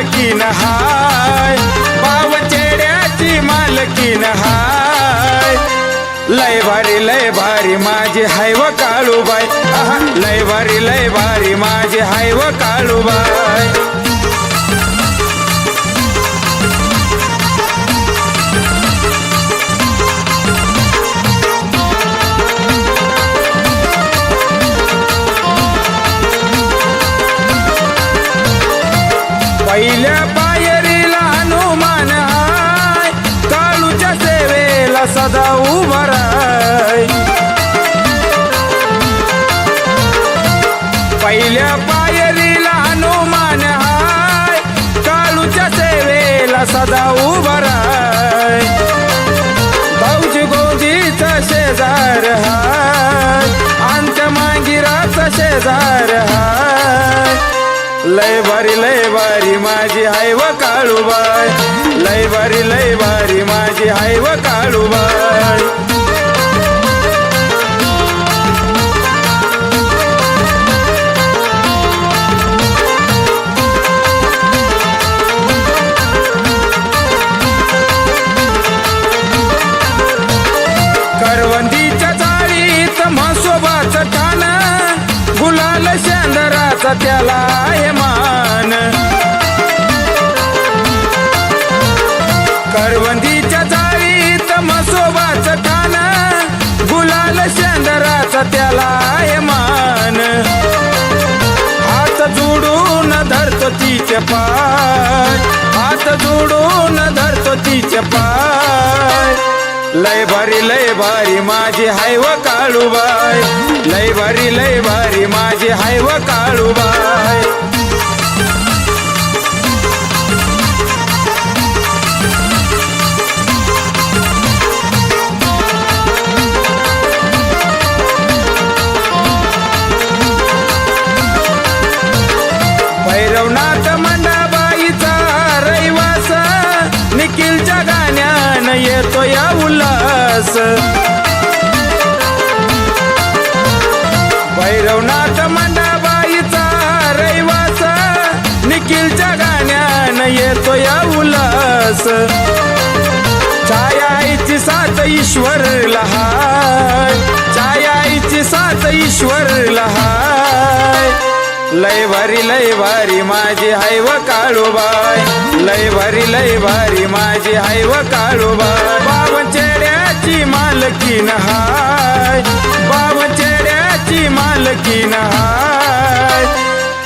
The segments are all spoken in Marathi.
मालकीन हाय. बावचेड्याची मालकीन हाय. लय भारी लय भारी माझी हाय व काळूबाई. लय भारी लय भारी माझी हाय व काळूबाई. पहिल्या पायरीला हनुमान हाय. काळूच्या सेवेला सदा उभा पहिल्या पायरीला हनुमान हाय. काळूच्या सेवेला सदा उभा भाऊज भाऊजी शेजार हाय. अंत मांगिराचा शेजार लय भारी लय भारी माझी हाय व काळूबाय लय भारी लय भारी माझी हाय व काळूबाय करवंदीच्या जाळीत म्हसोबाचं गुलाल त्याला त्याला आहे मान. हात जोडून धरतो तिचे पाय. हात जोडून धरतो तिचे पाय. लय भारी लय भारी माझी हाय व काळूबाय लय भारी लय भारी माझी हाय व काळूबाय येतो या उल्हास. भैरवनाथ मंडाबाईचा रहिवास निखिलच्या गाण्यानं येतो या उल्हास. छायाची सात ईश्वर लहा लय भारी लय भारी माझी हाय व काळूबाई. लय भारी लय भारी माझी हाय व काळूबाई. बावचेड्याची मालकीन हाय. बावचेड्याची मालकीन हाय.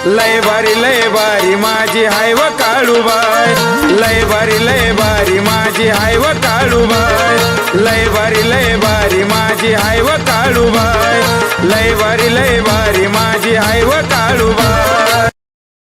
लय भारी लय बारी माझी हाय व काळूबाय लय भारी लय बारी माझी हाय व काळूबाय लय भारी लय बारी माझी हाय व काळूबाय लय भारी लय भारी माझी हाय व काळूबाय